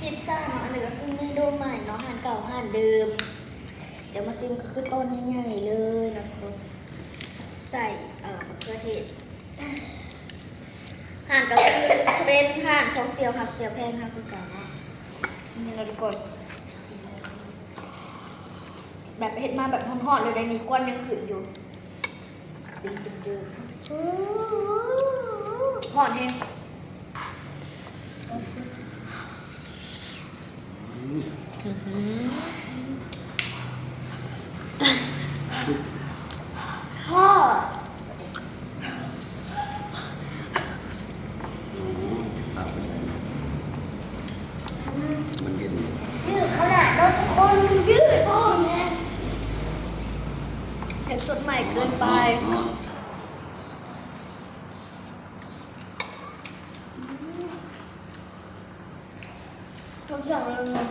พิซซ่าเนาะอันนี้ก็คือเมนูใหม่เนาะหันเก่าหันเดิม เดี๋ยวมาซิมก็คือต้นใหญ่ๆเลยนะทุกคนใส่เอ่อมะเขือเทศห่านก็คือเป็นห่านของเซียวหักเซียวแพงค่ะคือกันนะนี่เราทุกคนแบบเห็ดมาแบบห่อนๆเลยได้นี่ควันยังขึ้นอยู่สีจืดๆห่อนแห้ง พ่อปากไม่ใช่มันเย็นยืดขนาดรถคนยืดพ่อแม่เห็นสดใหม่เกินไปอ๋อ ทุกอย่างเลย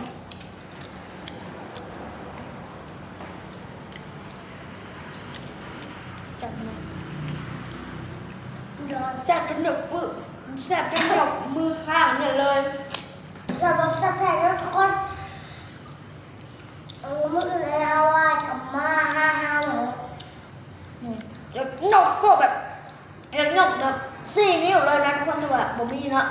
จับมาแซ่บจนหนึบปึ๊บแซ่บจนแบบมือข้างเนี่ยเลยสำหรับสแต็กทุกคนเออเมื่อคืนเราว่าจะมาห้าห้าหนูอืมแล้วหนกก็แบบหนกแบบสี่นิ้วเลยนะทุกคนแบบบ่มีนะ